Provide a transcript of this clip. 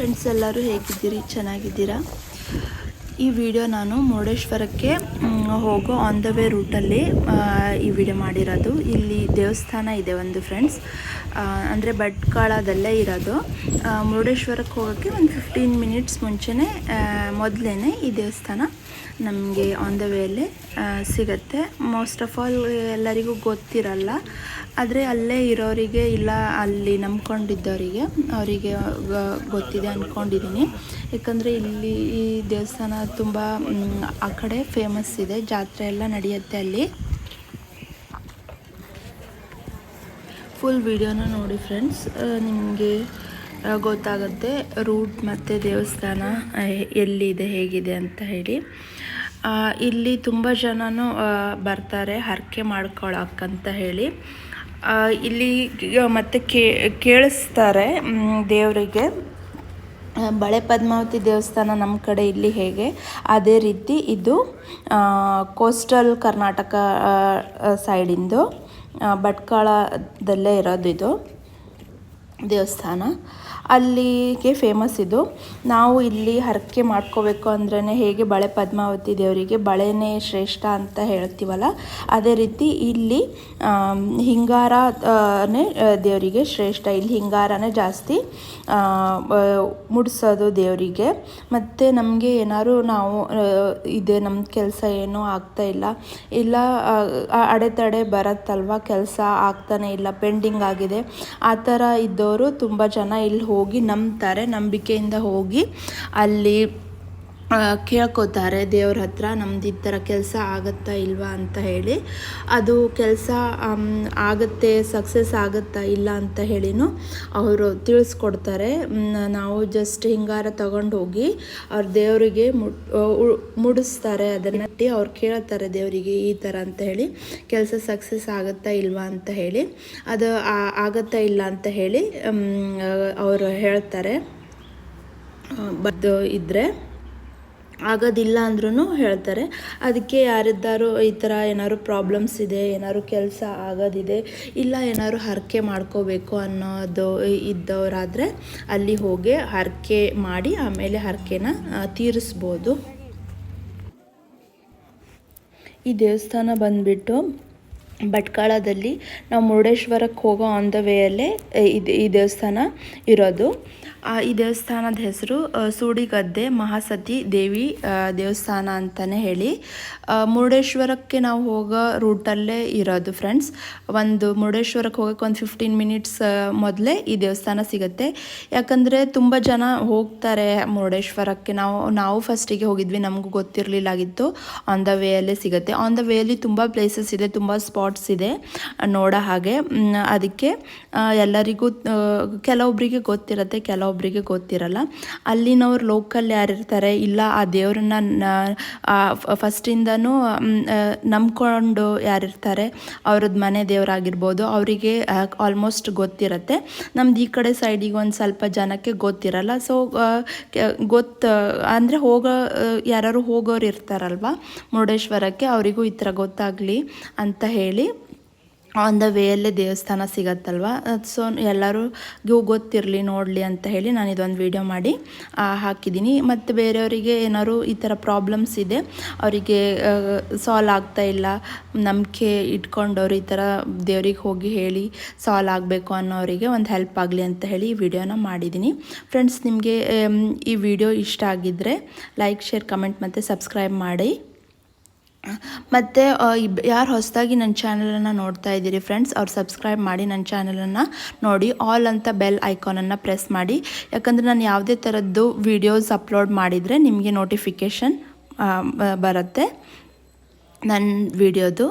Friends ಎಲ್ಲರೂ ಹೇಗಿದ್ದೀರಿ? ಚೆನ್ನಾಗಿದ್ದೀರಾ? ಈ ವಿಡಿಯೋ ನಾನು ಮುರುಡೇಶ್ವರಕ್ಕೆ ಹೋಗೋ ಆನ್ ದ ವೇ ರೂಟಲ್ಲಿ ಈ ವಿಡಿಯೋ ಮಾಡಿರೋದು. ಇಲ್ಲಿ ದೇವಸ್ಥಾನ ಇದೆ ಒಂದು ಫ್ರೆಂಡ್ಸ್ ಅಂದರೆ ಭಟ್ಕಾಳದಲ್ಲೇ ಇರೋದು. ಮುರುಡೇಶ್ವರಕ್ಕೆ ಹೋಗೋಕ್ಕೆ ಒಂದು ಫಿಫ್ಟೀನ್ ಮಿನಿಟ್ಸ್ ಮುಂಚೆನೇ ಮೊದಲೇ ಈ ದೇವಸ್ಥಾನ. ನಮಗೆ ಆನ್ ದ ವೇಲೆ ಸಿಗುತ್ತೆ. ಮೋಸ್ಟ್ ಆಫ್ ಆಲ್ ಎಲ್ಲರಿಗೂ ಗೊತ್ತಿರಲ್ಲ. ಆದರೆ ಅಲ್ಲೇ ಇರೋರಿಗೆ ಇಲ್ಲ, ಅಲ್ಲಿ ನಂಬ್ಕೊಂಡಿದ್ದವರಿಗೆ, ಅವರಿಗೆ ಗೊತ್ತಿದೆ ಅಂದ್ಕೊಂಡಿದ್ದೀನಿ ಯಾಕಂದರೆ ಇಲ್ಲಿ ಈ ದೇವಸ್ಥಾನ ತುಂಬ ಆ ಕಡೆ ಫೇಮಸ್ ಇದೆ. ಜಾತ್ರೆ ಎಲ್ಲ ನಡೆಯುತ್ತೆ ಅಲ್ಲಿ. ಫುಲ್ ವಿಡಿಯೋನ ನೋಡಿ ಫ್ರೆಂಡ್ಸ್ ನಿಮಗೆ ಗೊತ್ತಾಗುತ್ತೆ ರೂಟ್ ಮತ್ತು ದೇವಸ್ಥಾನ ಎಲ್ಲಿದೆ, ಹೇಗಿದೆ ಅಂತ ಹೇಳಿ. ಇಲ್ಲಿ ತುಂಬ ಜನನೂ ಬರ್ತಾರೆ, ಹರಕೆ ಮಾಡ್ಕೊಳಕ್ಕಂತ ಹೇಳಿ. ಇಲ್ಲಿ ಮತ್ತೆ ಕೇಳಿಸ್ತಾರೆ ದೇವರಿಗೆ. ಬಳೆ ಪದ್ಮಾವತಿ ದೇವಸ್ಥಾನ ನಮ್ಮ ಕಡೆ ಇಲ್ಲಿ ಹೇಗೆ? ಅದೇ ರೀತಿ ಇದು ಕೋಸ್ಟಲ್ ಕರ್ನಾಟಕ ಸೈಡಿಂದು ಭಟ್ಕಳದಲ್ಲೇ ಇರೋದು ಇದು. ದೇವಸ್ಥಾನ ಅಲ್ಲಿಗೆ ಫೇಮಸ್ ಇದು. ನಾವು ಇಲ್ಲಿ ಹರಕೆ ಮಾಡ್ಕೋಬೇಕು ಅಂದ್ರೇ ಹೇಗೆ ಬಳೆ ಪದ್ಮಾವತಿ ದೇವರಿಗೆ? ಬಳೆನೇ ಶ್ರೇಷ್ಠ ಅಂತ ಹೇಳ್ತೀವಲ್ಲ? ಅದೇ ರೀತಿ ಇಲ್ಲಿ ಹಿಂಗಾರನೇ ದೇವರಿಗೆ ಶ್ರೇಷ್ಠ. ಇಲ್ಲಿ ಹಿಂಗಾರನೇ ಜಾಸ್ತಿ ಆ, ದೇವರಿಗೆ. ಮತ್ತು ನಮಗೆ ಏನಾದ್ರು ನಾವು ಇದೆ ನಮ್ಮ ಕೆಲಸ ಏನೂ ಆಗ್ತಾ ಇಲ್ಲ. ಇಲ್ಲ ಅಡೆತಡೆ ಬರತ್ತಲ್ವ? ಕೆಲಸ ಆಗ್ತಾನೆ ಇಲ್ಲ ಪೆಂಡಿಂಗ್ ಆಗಿದೆ. ಆ ಥರ ಇದ್ದವರು ತುಂಬ ಜನ ಇಲ್ಲಿ ಹೋಗಿ ನಂಬ್ತಾರೆ ನಂಬಿಕೆಯಿಂದ ಹೋಗಿ ಅಲ್ಲಿ ಕೇಳ್ಕೊತಾರೆ, ದೇವ್ರ ಹತ್ರ ನಮ್ದು ಈ ಥರ ಕೆಲಸ ಆಗುತ್ತಾ ಇಲ್ವಾ ಅಂತ ಹೇಳಿ. ಅದು ಕೆಲಸ ಆಗುತ್ತೆ ಸಕ್ಸಸ್ ಆಗುತ್ತಾ ಇಲ್ಲ ಅಂತ ಹೇಳಿನೂ ಅವರು ತಿಳಿಸ್ಕೊಡ್ತಾರೆ. ನಾವು ಜಸ್ಟ್ ಹಿಂಗಾರ ತಗೊಂಡು ಹೋಗಿ ಅವ್ರ ದೇವರಿಗೆ ಮುಡಿಸ್ತಾರೆ. ಅದನ್ನ ಅವ್ರು ಕೇಳ್ತಾರೆ ದೇವರಿಗೆ ಈ ಥರ ಅಂತ ಹೇಳಿ, ಕೆಲಸ ಸಕ್ಸಸ್ ಆಗುತ್ತಾ ಇಲ್ವಾ ಅಂತ ಹೇಳಿ. ಅದು ಆಗತ್ತಾ ಇಲ್ಲ ಅಂತ ಹೇಳಿ ಅವರು ಹೇಳ್ತಾರೆ. ಬದ್ದು ಇದ್ದರೆ ಆಗೋದಿಲ್ಲ ಅಂದ್ರೂ ಹೇಳ್ತಾರೆ. ಅದಕ್ಕೆ ಯಾರಿದ್ದಾರು ಈ ಥರ ಏನಾದ್ರು ಪ್ರಾಬ್ಲಮ್ಸ್ ಇದೆ, ಏನಾದ್ರು ಕೆಲಸ ಆಗೋದಿದೆ, ಇಲ್ಲ ಏನಾದ್ರು ಹರಕೆ ಮಾಡ್ಕೋಬೇಕು ಅನ್ನೋದು ಇದ್ದವರಾದರೆ ಅಲ್ಲಿ ಹೋಗಿ ಹರಕೆ ಮಾಡಿ ಆಮೇಲೆ ಹರಕೆನ ತೀರಿಸ್ಬೋದು. ಈ ದೇವಸ್ಥಾನ ಬಂದುಬಿಟ್ಟು ಭಟ್ಕಳದಲ್ಲಿ ನಾವು ಮುರುಡೇಶ್ವರಕ್ಕೆ ಹೋಗೋ ಆನ್ ದ ವೇಯಲ್ಲೇ ಇದು ಈ ದೇವಸ್ಥಾನ ಇರೋದು. ಆ, ಈ ದೇವಸ್ಥಾನದ ಹೆಸರು ಸೂಡಿಗದ್ದೆ ಮಹಾಸತಿ ದೇವಿ ದೇವಸ್ಥಾನ ಅಂತಲೇ ಹೇಳಿ. ಮುರುಡೇಶ್ವರಕ್ಕೆ ನಾವು ಹೋಗೋ ರೂಟಲ್ಲೇ ಇರೋದು ಫ್ರೆಂಡ್ಸ್ ಒಂದು ಮುರುಡೇಶ್ವರಕ್ಕೆ ಹೋಗೋಕ್ಕೆ ಒಂದು ಫಿಫ್ಟೀನ್ ಮಿನಿಟ್ಸ್ ಮೊದಲೇ ಈ ದೇವಸ್ಥಾನ ಸಿಗುತ್ತೆ. ಯಾಕಂದರೆ ತುಂಬ ಜನ ಹೋಗ್ತಾರೆ ಮುರುಡೇಶ್ವರಕ್ಕೆ. ನಾವು ನಾವು ಫಸ್ಟಿಗೆ ಹೋಗಿದ್ವಿ ನಮಗೂ ಗೊತ್ತಿರಲಿಲ್ಲ ಆಗಿತ್ತು ಆನ್ ದ ವೇಯಲ್ಲೇ ಸಿಗುತ್ತೆ. ಆನ್ ದ ವೇಯಲ್ಲಿ ತುಂಬ ಪ್ಲೇಸಸ್ ಇದೆ ತುಂಬ ಸ್ಪಾಟ್ಸ್ ಇದೆ, ನೋಡೋ ಹಾಗೆ. ಅದಕ್ಕೆ ಎಲ್ಲರಿಗೂ ಕೆಲವೊಬ್ಬರಿಗೆ ಗೊತ್ತಿರುತ್ತೆ ಕೆಲವೊಬ್ಬರಿಗೆ ಗೊತ್ತಿರಲ್ಲ. ಅಲ್ಲಿನವ್ರು ಲೋಕಲ್ ಯಾರಿರ್ತಾರೆ, ಇಲ್ಲ, ಆ ದೇವ್ರನ್ನ ಫಸ್ಟಿಂದನೂ ನಂಬ್ಕೊಂಡು ಯಾರಿರ್ತಾರೆ ಅವ್ರದ್ದು ಮನೆ ದೇವರಾಗಿರ್ಬೋದು, ಅವರಿಗೆ ಆಲ್ಮೋಸ್ಟ್ ಗೊತ್ತಿರುತ್ತೆ. ನಮ್ದು ಈ ಕಡೆ ಸೈಡಿಗೆ ಒಂದು ಸ್ವಲ್ಪ ಜನಕ್ಕೆ ಗೊತ್ತಿರಲ್ಲ ಸೊ ಗೊತ್ತ, ಅಂದರೆ ಹೋಗೋ ಯಾರು ಹೋಗೋರು ಇರ್ತಾರಲ್ವ ಮುರುಡೇಶ್ವರಕ್ಕೆ, ಅವರಿಗೂ ಈ ಥರ ಗೊತ್ತಾಗಲಿ ಅಂತ ಹೇಳಿ. ಆನ್ ದ ವೇಯಲ್ಲೇ ದೇವಸ್ಥಾನ ಸಿಗತ್ತಲ್ವ? ಸೊ ಎಲ್ಲರಿಗೂ ಗೊತ್ತಿರಲಿ, ನೋಡಲಿ ಅಂತ ಹೇಳಿ ನಾನು ಇದೊಂದು ವಿಡಿಯೋ ಮಾಡಿ ಹಾಕಿದ್ದೀನಿ ಮತ್ತು ಬೇರೆಯವರಿಗೆ ಏನಾದ್ರು ಈ ಥರ ಪ್ರಾಬ್ಲಮ್ಸ್ ಇದೆ, ಅವರಿಗೆ ಸಾಲ್ವ್ ಆಗ್ತಾ ಇಲ್ಲ, ನಂಬಿಕೆ ಇಟ್ಕೊಂಡವ್ರು ಈ ಥರ ದೇವ್ರಿಗೆ ಹೋಗಿ ಹೇಳಿ ಸಾಲ್ವ್ ಆಗಬೇಕು ಅನ್ನೋರಿಗೆ ಒಂದು ಹೆಲ್ಪ್ ಆಗಲಿ ಅಂತ ಹೇಳಿ ಈ ವಿಡಿಯೋನ ಮಾಡಿದ್ದೀನಿ ಫ್ರೆಂಡ್ಸ್ ನಿಮಗೆ ಈ ವಿಡಿಯೋ ಇಷ್ಟ ಆಗಿದ್ದರೆ ಲೈಕ್ ಶೇರ್ ಕಮೆಂಟ್ ಮತ್ತು ಸಬ್ಸ್ಕ್ರೈಬ್ ಮಾಡಿ. ಮತ್ತು ಯಾರು ಹೊಸದಾಗಿ ನನ್ನ ಚಾನಲನ್ನು ನೋಡ್ತಾ ಇದ್ದೀರಿ ಫ್ರೆಂಡ್ಸ್, ಅವ್ರು ಸಬ್ಸ್ಕ್ರೈಬ್ ಮಾಡಿ ನನ್ನ ಚಾನಲನ್ನು ನೋಡಿ, ಆಲ್ ಅಂತ ಬೆಲ್ ಐಕಾನನ್ನು ಪ್ರೆಸ್ ಮಾಡಿ. ಯಾಕಂದರೆ ನಾನು ಯಾವುದೇ ಥರದ್ದು ವೀಡಿಯೋಸ್ ಅಪ್ಲೋಡ್ ಮಾಡಿದರೆ ನಿಮಗೆ ನೋಟಿಫಿಕೇಷನ್ ಬರುತ್ತೆ ನನ್ನ ವಿಡಿಯೋದು.